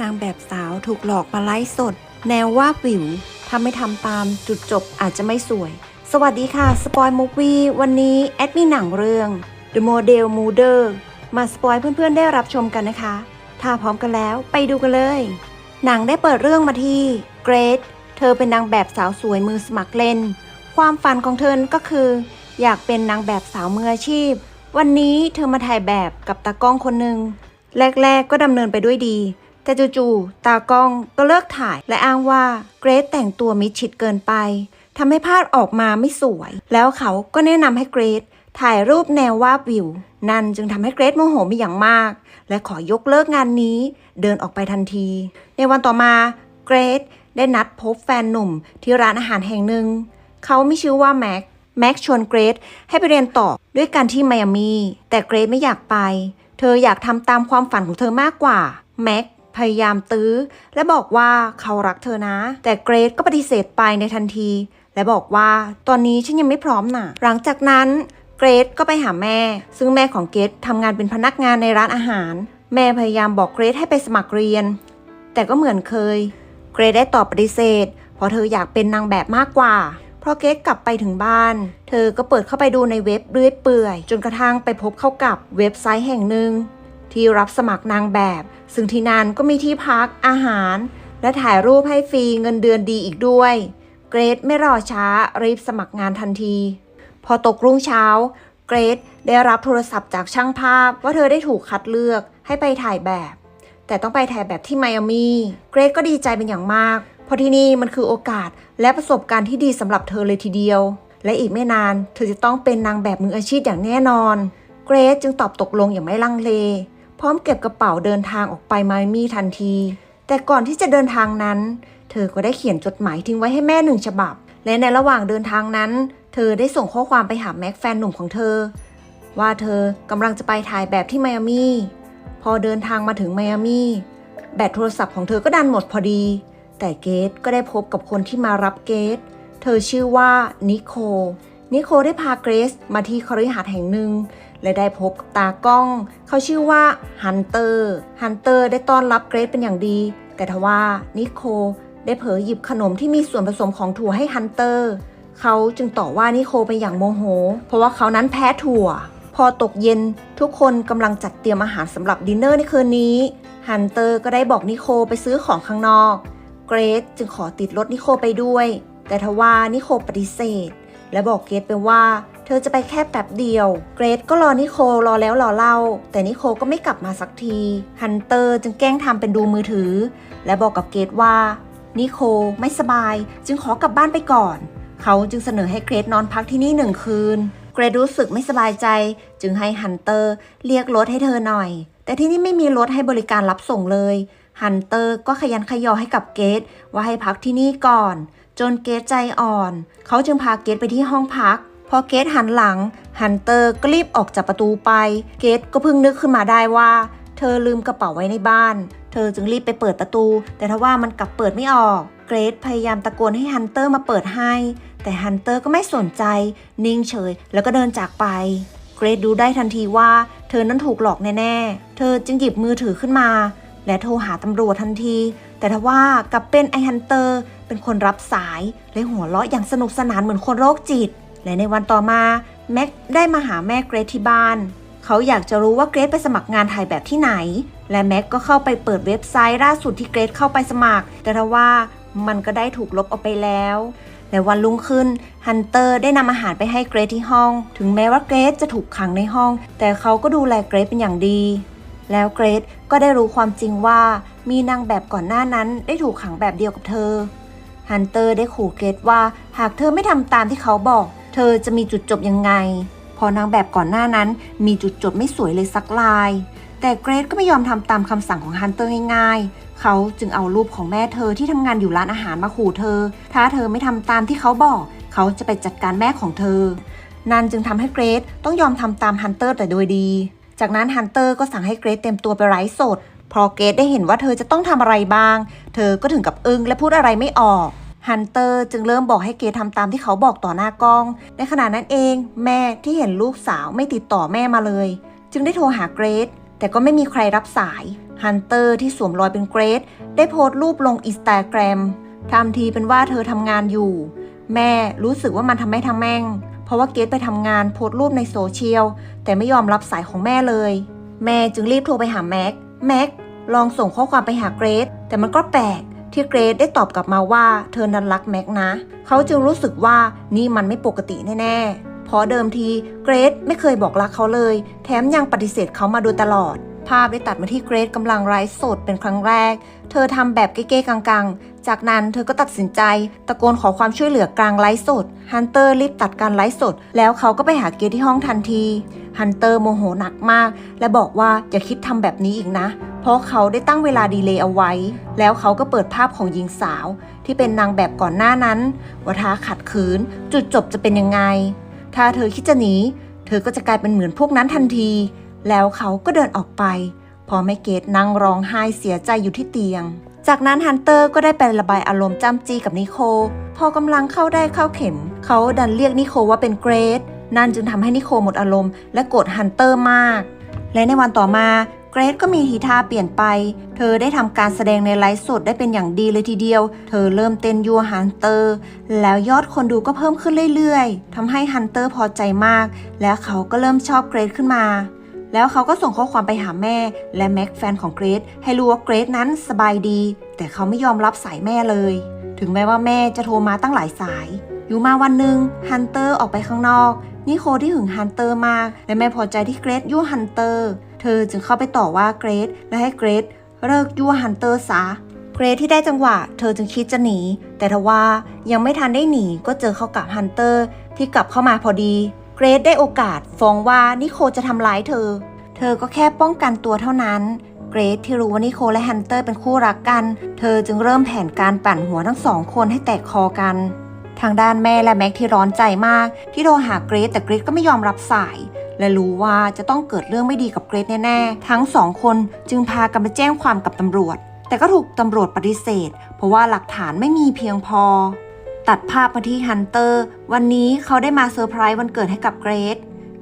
นางแบบสาวถูกหลอกมาไลฟ์สด แนวว่าบวิวถ้าไม่ทำตามจุดจบอาจจะไม่สวย สวัสดีค่ะสปอยมูฟวี่วันนี้แอดมินหนังเรื่อง The Model Mover มาสปอยเพื่อนๆได้รับชมกันนะคะ ถ้าพร้อมกันแล้วไปดูกันเลย หนังได้เปิดเรื่องมาที่เกรซเธอเป็นนางแบบสาวสวยมือสมัครเล่น ความฝันของเธอก็คือ อยากเป็นนางแบบสาวมืออาชีพ วันนี้เธอมาถ่ายแบบกับตากล้องคนหนึ่งแรกๆก็ดำเนินไปด้วยดี แต่จู่ๆตากล้องก็เลิกถ่ายและอ้างว่าเกรซแต่งตัวมิดชิดเกินไปทำให้ภาพออกมาไม่สวย แล้วเขาก็แนะนำให้เกรซถ่ายรูปแนววาบวิว นั่นจึงทำให้เกรซโมโหมีอย่างมาก และขอยกเลิกงานนี้ เดินออกไปทันที ในวันต่อมาเกรซได้นัดพบแฟนหนุ่มที่ร้านอาหารแห่งหนึ่ง เขาไมีชื่อว่าแม็ก แม็กชวนเกรซให้ไปเรียนต่อด้วยกันที่ไมอามี แต่เกรซไม่อยากไป เธออยากทำตามความฝันของเธอมากกว่า แม็ก พยายามตื้อ และบอกว่าเขารักเธอนะ แต่เกรซก็ปฏิเสธไปในทันที และบอกว่าตอนนี้ฉันยังไม่พร้อมน่ะ หลังจากนั้นเกรซก็ไปหาแม่ ซึ่งแม่ของเกรซทำงานเป็นพนักงานในร้านอาหาร แม่พยายามบอกเกรซให้ไปสมัครเรียน แต่ก็เหมือนเคย เกรซได้ตอบปฏิเสธ เพราะเธออยากเป็นนางแบบมากกว่าพราะเกรซกลับไปถึงบ้าน เธอก็เปิดเข้าไปดูในเว็บเรื่อยเปื่อย จนกระทั่งไปพบเข้ากับเว็บไซต์แห่งหนึ่ง ที่รับสมัครนางแบบ ซึ่งที่นั่นก็มีที่พักอาหาร และถ่ายรูปให้ฟรีเงินเดือนดีอีกด้วย เกรซไม่รอช้ารีบสมัครงานทันที พอตกรุ่งเช้า เกรซได้รับโทรศัพท์จากช่างภาพว่าเธอได้ถูกคัดเลือกให้ไปถ่ายแบบ แต่ต้องไปถ่ายแบบที่ไมอามีเกรซก็ดีใจเป็นอย่างมากเพราะที่นี่มันคือโอกาสและประสบการณ์ที่ดีสำหรับเธอเลยทีเดียว และอีกไม่นานเธอจะต้องเป็นนางแบบมืออาชีพอย่างแน่นอนเกรซจึงตอบตกลงอย่างไม่ลังเล พร้อมเก็บกระเป๋าเดินทางออกไปไมอามีทันที แต่ก่อนที่จะเดินทางนั้น เธอก็ได้เขียนจดหมายทิ้งไว้ให้แม่หนึ่งฉบับ และในระหว่างเดินทางนั้น เธอได้ส่งข้อความไปหาแม็กแฟนหนุ่มของเธอ ว่าเธอกำลังจะไปถ่ายแบบที่ไมอามี่พอเดินทางมาถึงไมอามี่แบตโทรศัพท์ของเธอก็ดันหมดพอดี แต่เกตก็ได้พบกับคนที่มารับเกตเธอชื่อว่านิโคนิโคได้พาเกรซมาที่คฤหาสน์แห่งหนึ่ง และได้พบกับตากล้อง เขาชื่อว่าฮันเตอร์ฮันเตอร์ได้ต้อนรับเกรซเป็นอย่างดี แต่ทว่านิโคได้เผลอหยิบขนมที่มีส่วนผสมของถั่วให้ฮันเตอร์ เขาจึงต่อว่านิโคไปอย่างโมโห เพราะว่าเขานั้นแพ้ถั่ว พอตกเย็นทุกคนกำลังจัดเตรียมอาหารสำหรับดินเนอร์ในคืนนี้ฮันเตอร์ก็ได้บอกนิโคไปซื้อของข้างนอกเกรซจึงขอติดรถนิโคไปด้วย แต่ทว่านิโคปฏิเสธ และบอกเกรซไปว่า ธอจะไปแค่แป๊บเดียว เกรซก็รอนิโครอแล้วรอเล่า แต่นิโคก็ไม่กลับมาสักที ฮันเตอร์จึงแกล้งทำเป็นดูมือถือ และบอกกับเกรซว่า นิโคไม่สบาย จึงขอกลับบ้านไปก่อน เขาจึงเสนอให้เกรซนอนพักที่นี่หนึ่งคืน เกรซรู้สึกไม่สบายใจ จึงให้ฮันเตอร์เรียกรถให้เธอหน่อย แต่ที่นี่ไม่มีรถให้บริการรับส่งเลย ฮันเตอร์ก็ขยันขยอให้กับเกตว่าให้พักที่นี่ก่อน จนเกตใจอ่อน เขาจึงพาเกตไปที่ห้องพัก พอเกตหันหลัง ฮันเตอร์ก็รีบออกจากประตูไป เกตก็เพิ่งนึกขึ้นมาได้ว่า เธอลืมกระเป๋าไว้ในบ้าน เธอจึงรีบไปเปิดประตู แต่ทว่ามันกลับเปิดไม่ออก เกรซพยายามตะโกนให้ฮันเตอร์มาเปิดให้ แต่ฮันเตอร์ก็ไม่สนใจ นิ่งเฉย แล้วก็เดินจากไป เกรซดูได้ทันทีว่า เธอนั้นถูกหลอกแน่ๆ เธอจึงหยิบมือถือขึ้นมา และโทรหาตำรวจทันที แต่ทว่ากลับเป็นไอฮันเตอร์เป็นคนรับสาย และหัวเราะอย่างสนุกสนานเหมือนคนโรคจิต และในวันต่อมาแม็กได้มาหาแม่เกรซที่บ้าน เขาอยากจะรู้ว่าเกรซไปสมัครงานถ่ายแบบที่ไหน และแม็กก็เข้าไปเปิดเว็บไซต์ล่าสุดที่เกรซเข้าไปสมัคร แต่ว่ามันก็ได้ถูกลบออกไปแล้วและวันรุ่งขึ้นฮันเตอร์ได้นำอาหารไปให้เกรซที่ห้อง ถึงแม้ว่าเกรซจะถูกขังในห้อง แต่เขาก็ดูแลเกรซเป็นอย่างดี แล้วเกรซก็ได้รู้ความจริงว่ามีนางแบบก่อนหน้านั้นได้ถูกขังแบบเดียวกับเธอฮันเตอร์ได้ขู่เกรซว่าหากเธอไม่ทำตามที่เขาบอก เธอจะมีจุดจบยังไง พอนางแบบก่อนหน้านั้น มีจุดจบไม่สวยเลยสักลาย แต่เกรซก็ไม่ยอมทำตามคำสั่งของฮันเตอร์ง่ายๆ เขาจึงเอารูปของแม่เธอที่ทำงานอยู่ร้านอาหารมาขู่เธอ ถ้าเธอไม่ทำตามที่เขาบอก เขาจะไปจัดการแม่ของเธอ นั่นจึงทำให้เกรซต้องยอมทำตามฮันเตอร์แต่โดยดี จากนั้นฮันเตอร์ก็สั่งให้เกรซเต็มตัวไปไร้สดพอเกรซได้เห็นว่าเธอจะต้องทำอะไรบ้าง เธอก็ถึงกับอึ้งและพูดอะไรไม่ออก ฮันเตอร์จึงเริ่มบอกให้เกรซทำตามที่เขาบอกต่อหน้ากล้อง ในขณะนั้นเองแม่ที่เห็นลูกสาวไม่ติดต่อแม่มาเลย จึงได้โทรหาเกรซแต่ก็ไม่มีใครรับสายฮันเตอร์ที่สวมรอยเป็นเกรดได้โพสต์รูปลงอินสตาแกรมทำทีเป็นว่าเธอทำงานอยู่ แม่รู้สึกว่ามันทำแม่ทำแม่ง เพราะว่าเกรดไปทำงานโพสต์รูปในโซเชียลแต่ไม่ยอมรับสายของแม่เลย แม่จึงรีบโทรไปหาแม็กแม็กลองส่งข้อความไปหาเกรดแต่มันก็แปลก ที่เกรซได้ตอบกลับมาว่าเธอนั้นรักแม็กนะ เขาจึงรู้สึกว่านี่มันไม่ปกติแน่ๆเพราะเดิมทีเกรซไม่เคยบอกรักเขาเลย แถมยังปฏิเสธเขามาโดยตลอด ภาพได้ตัดมาที่เกรดกำลังไลฟ์สดเป็นครั้งแรก เธอทำแบบเก้ๆกังๆ จากนั้นเธอก็ตัดสินใจ ตะโกนขอความช่วยเหลือกลางไลฟ์สด ฮันเตอร์รีบตัดการไลฟ์สด แล้วเขาก็ไปหาเกรดที่ห้องทันที ฮันเตอร์โมโหหนักมาก และบอกว่าอย่าคิดทำแบบนี้อีกนะ เพราะเขาได้ตั้งเวลาดีเลย์เอาไว้ แล้วเขาก็เปิดภาพของหญิงสาว ที่เป็นนางแบบก่อนหน้านั้นว่าถ้าขัดขืน จุดจบจะเป็นยังไง ถ้าเธอคิดจะหนีเธอก็จะกลายเป็นเหมือนพวกนั้นทันที แล้วเขาก็เดินออกไป พอแม่เกดนั่งร้องไห้เสียใจอยู่ที่เตียง จากนั้นฮันเตอร์ก็ได้ไประบายอารมณ์จ้ำจี้กับนิโคลพอกำลังเข้าได้เข้าเข็ม เขาดันเรียกนิโคลว่าเป็นเกรดนั่นจึงทำให้นิโคลหมดอารมณ์และโกรธฮันเตอร์มาก และในวันต่อมาเกรดก็มีทีท่าเปลี่ยนไป เธอได้ทำการแสดงในไลฟ์สดได้เป็นอย่างดีเลยทีเดียว เธอเริ่มเต้นยัวฮันเตอร์ แล้วยอดคนดูก็เพิ่มขึ้นเรื่อยๆ ทำให้ฮันเตอร์พอใจมาก และเขาก็เริ่มชอบเกรดขึ้นมา แล้วเขาก็ส่งข้อความไปหาแม่ และแม็กแฟนของเกรดให้รู้ว่าเกรดนั้นสบายดี แต่เขาไม่ยอมรับสายแม่เลย ถึงแม้ว่าแม่จะโทรมาตั้งหลายสาย อยู่มาวันหนึ่งฮันเตอร์ออกไปข้างนอก นิโคลที่หึงฮันเตอร์มาก และไม่พอใจที่เกรดยั่วฮันเตอร์ เธอจึงเข้าไปต่อว่าเกรดและให้เกรดเลิกยั่วฮันเตอร์ซะเกรดที่ได้จังหวะ เธอจึงคิดจะหนี แต่ทว่ายังไม่ทันได้หนีก็เจอเข้ากับฮันเตอร์ที่กลับเข้ามาพอดี เกรดได้โอกาสฟ้องว่านิโคลจะทำร้ายเธอ เธอก็แค่ป้องกันตัวเท่านั้น เกรดที่รู้ว่านิโคลและฮันเตอร์เป็นคู่รักกัน เธอจึงเริ่มแผนการปั่นหัวทั้งสองคนให้แตกคอกัน ทางด้านแม่และแม็กที่ร้อนใจมาก ที่โทรหาเกรดแต่เกรดก็ไม่ยอมรับสาย และรู้ว่าจะต้องเกิดเรื่องไม่ดีกับเกรดแน่ๆ ทั้งสองคนจึงพากันไปแจ้งความกับตำรวจ แต่ก็ถูกตำรวจปฏิเสธ เพราะว่าหลักฐานไม่มีเพียงพอ ตัดภาพมาที่ฮันเตอร์ วันนี้เขาได้มาเซอร์ไพรส์วันเกิดให้กับเกรด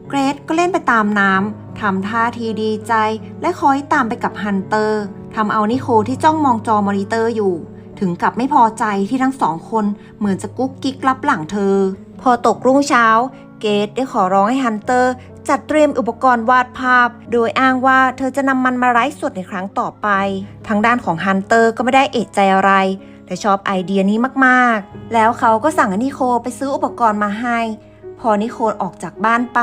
เกรดก็เล่นไปตามน้ำทำท่าทีดีใจ และคอยตามไปกับฮันเตอร์ทำเอานิโคที่จ้องมองจอมอนิเตอร์อยู่ ถึงกับไม่พอใจที่ทั้งสองคนเหมือนจะกุ๊กกิ๊กลับหลังเธอ พอตกรุ่งเช้า เกดได้ขอร้องให้ฮันเตอร์จัดเตรียมอุปกรณ์วาดภาพ โดยอ้างว่าเธอจะนำมันมาไลฟ์สดในครั้งต่อไป ทางด้านของฮันเตอร์ก็ไม่ได้เอะใจอะไร แต่ชอบไอเดียนี้มากๆ แล้วเขาก็สั่งให้นิโคลไปซื้ออุปกรณ์มาให้ พอนิโคลออกจากบ้านไป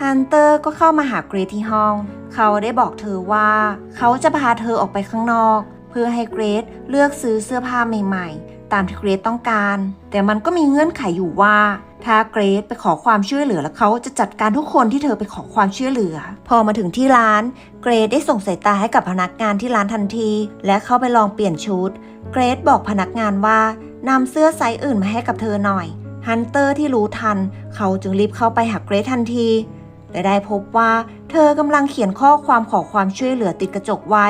ฮันเตอร์ก็เข้ามาหาเกรทที่ห้อง เขาได้บอกเธอว่า เขาจะพาเธอออกไปข้างนอก เพื่อให้เกรทเลือกซื้อเสื้อผ้าใหม่ๆ ตามที่เกรทต้องการ แต่มันก็มีเงื่อนไขอยู่ว่า ถ้าเกรทไปขอความช่วยเหลือแล้วเขาจะจัดการทุกคนที่เธอไปขอความช่วยเหลือ พอมาถึงที่ร้าน เกรทได้ส่งสายตาให้กับพนักงานที่ร้านทันที และเข้าไปลองเปลี่ยนชุด เกรทบอกพนักงานว่านำเสื้อไซส์อื่นมาให้กับเธอหน่อย ฮันเตอร์ที่รู้ทัน เขาจึงรีบเข้าไปหาเกรททันทีและได้พบว่า เธอกำลังเขียนข้อความขอความช่วยเหลือติดกระจกไว้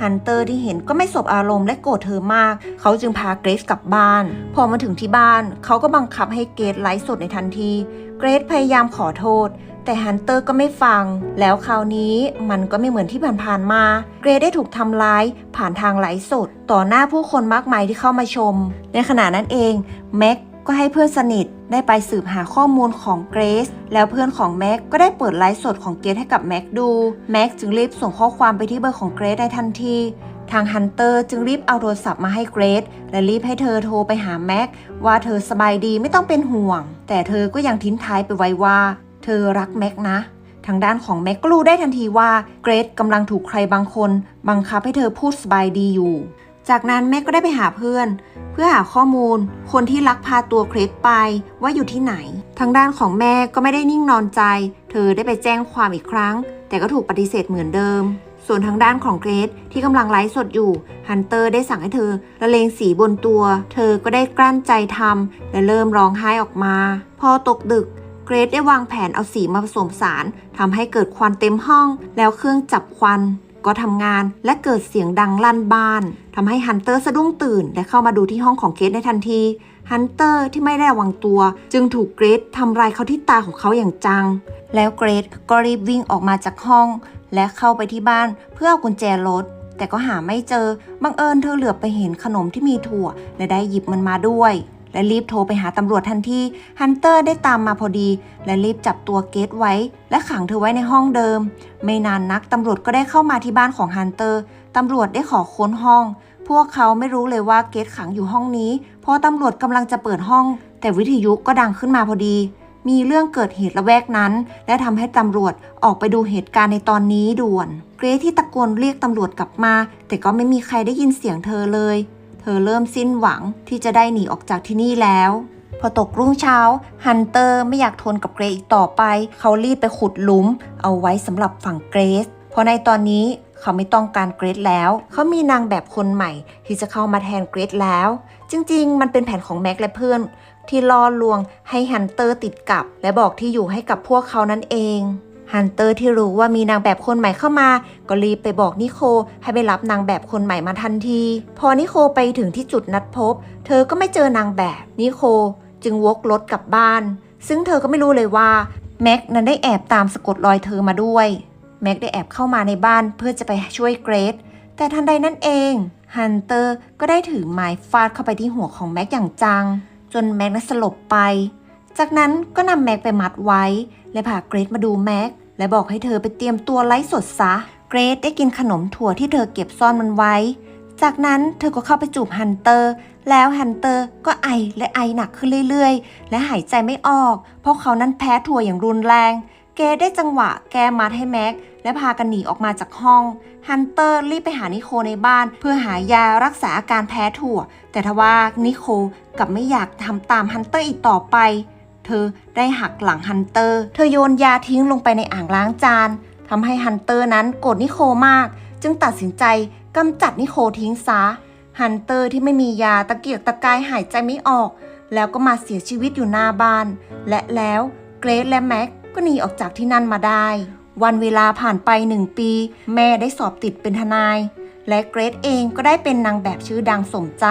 ฮันเตอร์ที่เห็นก็ไม่สบอารมณ์และโกรธเธอมาก เขาจึงพาเกรซกลับบ้าน พอมาถึงที่บ้าน เขาก็บังคับให้เกรซไลฟ์สดในทันที เกรซพยายามขอโทษ แต่ฮันเตอร์ก็ไม่ฟัง แล้วคราวนี้มันก็ไม่เหมือนที่ผ่านๆมา เกรซได้ถูกทำร้ายผ่านทางไลฟ์สด ต่อหน้าผู้คนมากมายที่เข้ามาชม ในขณะนั้นเองแม็ก ก็ให้เพื่อนสนิทได้ไปสืบหาข้อมูลของเกรซแล้วเพื่อนของแม็กก็ได้เปิดไลฟ์สดของเกรซให้กับแม็กดูแม็กจึงรีบส่งข้อความไปที่เบอร์ของเกรซได้ทันทีทางฮันเตอร์จึงรีบเอาโทรศัพท์มาให้เกรซและรีบให้เธอโทรไปหาแม็กว่าเธอสบายดีไม่ต้องเป็นห่วง แต่เธอก็ยังทิ้งท้ายไปไว้ว่า เธอรักแม็กนะ ทางด้านของแม็กก็รู้ได้ทันทีว่าเกรซกำลังถูกใครบางคน บังคับให้เธอพูดสบายดีอยู่ จากนั้นแม็กก็ได้ไปหาเพื่อน เพื่อหาข้อมูล คนที่ลักพาตัวเครสไปว่าอยู่ที่ไหน ทางด้านของแม่ก็ไม่ได้นิ่งนอนใจ เธอได้ไปแจ้งความอีกครั้ง แต่ก็ถูกปฏิเสธเหมือนเดิม ส่วนทางด้านของเกรซที่กำลังไลฟ์สดอยู่ฮันเตอร์ได้สั่งให้เธอละเลงสีบนตัว เธอก็ได้กลั้นใจทำและเริ่มร้องไห้ออกมา พอตกดึกเกรซได้วางแผนเอาสีมาผสมสารทำให้เกิดควันเต็มห้อง แล้วเครื่องจับควัน ก็ทำงานและเกิดเสียงดังลั่นบ้านทำให้ฮันเตอร์สะดุ้งตื่น และเข้ามาดูที่ห้องของเกรซในทันทีฮันเตอร์ที่ไม่ได้ระวังตัว จึงถูกเกรซทำลายเขาที่ตาของเขาอย่างจัง แล้วเกรซก็รีบวิ่งออกมาจากห้อง และเข้าไปที่บ้านเพื่อเอากุญแจรถแต่ก็หาไม่เจอ บังเอิญเธอเหลือบไปเห็นขนมที่มีถั่ว และได้หยิบมันมาด้วย และรีบโทรไปหาตำรวจทันทีฮันเตอร์ได้ตามมาพอดี และรีบจับตัวเกตไว้ และขังเธอไว้ในห้องเดิม ไม่นานนักตำรวจก็ได้เข้ามาที่บ้านของฮันเตอร์ตำรวจได้ขอค้นห้อง พวกเขาไม่รู้เลยว่าเกตขังอยู่ห้องนี้ เพราะตำรวจกำลังจะเปิดห้อง แต่วิทยุก็ดังขึ้นมาพอดี มีเรื่องเกิดเหตุระแวกนั้น และทำให้ตำรวจออกไปดูเหตุการณ์ในตอนนี้ด่วน เกรซที่ตะโกนเรียกตำรวจกลับมา แต่ก็ไม่มีใครได้ยินเสียงเธอเลย ธอเริ่มสิ้นหวังที่จะได้หนีออกจากที่นี่แล้ว พอตกรุ่งเช้า ฮันเตอร์ไม่อยากทนกับเกรซอีกต่อไป เขารีบไปขุดหลุม เอาไว้สำหรับฝังเกรซเพราะในตอนนี้เขาไม่ต้องการเกรซแล้ว เขามีนางแบบคนใหม่ ที่จะเข้ามาแทนเกรซแล้ว จริงๆ มันเป็นแผนของแม็กและเพื่อน ที่ล่อลวงให้ฮันเตอร์ติดกับ และบอกที่อยู่ให้กับพวกเขานั่นเอง ฮันเตอร์ที่รู้ว่ามีนางแบบคนใหม่เข้ามา ก็รีบไปบอกนิโคให้ไปรับนางแบบคนใหม่มาทันที พอนิโคไปถึงที่จุดนัดพบ เธอก็ไม่เจอนางแบบนิโคจึงวกรถกลับบ้าน ซึ่งเธอก็ไม่รู้เลยว่าแม็กนั้นได้แอบตามสะกดรอยเธอมาด้วยแม็กได้แอบเข้ามาในบ้านเพื่อจะไปช่วยเกรซแต่ทันใดนั่นเองฮันเตอร์ก็ได้ถือไม้ฟาดเข้าไปที่หัวของแม็กอย่างจัง จนแม็กนั้นสลบไป จากนั้นก็นำแม็กไปมัดไว้ และพาเกรซมาดูแม็ก และบอกให้เธอไปเตรียมตัวไลฟ์สดซะ เกรซได้กินขนมถั่วที่เธอเก็บซ่อนมันไว้ จากนั้นเธอก็เข้าไปจูบฮันเตอร์ แล้วฮันเตอร์ก็ไอและไอหนักขึ้นเรื่อยๆ และหายใจไม่ออก เพราะเขานั้นแพ้ถั่วอย่างรุนแรง เกรซได้จังหวะแก้มัดให้แม็ก และพากันหนีออกมาจากห้อง ฮันเตอร์รีบไปหานิโคในบ้าน เพื่อหายารักษาอาการแพ้ถั่ว แต่ทว่านิโคกลับไม่อยากทำตามฮันเตอร์อีกต่อไป เธอได้หักหลังฮันเตอร์ เธอโยนยาทิ้งลงไปในอ่างล้างจานทำให้ฮันเตอร์นั้นโกรธนิโคมาก จึงตัดสินใจกำจัดนิโคทิ้งซะฮันเตอร์ที่ไม่มียาตะเกียกตะกายหายใจไม่ออก แล้วก็มาเสียชีวิตอยู่หน้าบ้าน และแล้วเกรซและแม็กก็หนีออกจากที่นั่นมาได้ วันเวลาผ่านไปหนึ่งปี แม่ได้สอบติดเป็นทนาย และเกรซเองก็ได้เป็นนางแบบชื่อดังสมใจ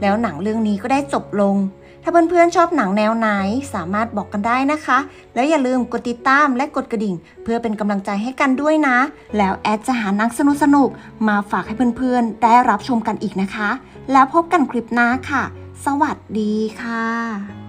แล้วหนังเรื่องนี้ก็ได้จบลง ถ้าเพื่อนๆชอบหนังแนวไหนสามารถบอกกันได้นะคะ แล้วอย่าลืมกดติดตามและกดกระดิ่ง เพื่อเป็นกำลังใจให้กันด้วยนะ แล้วแอดจะหาหนังสนุกๆมาฝากให้เพื่อนๆ ได้รับชมกันอีกนะคะ แล้วพบกันคลิปหน้าค่ะ สวัสดีค่ะ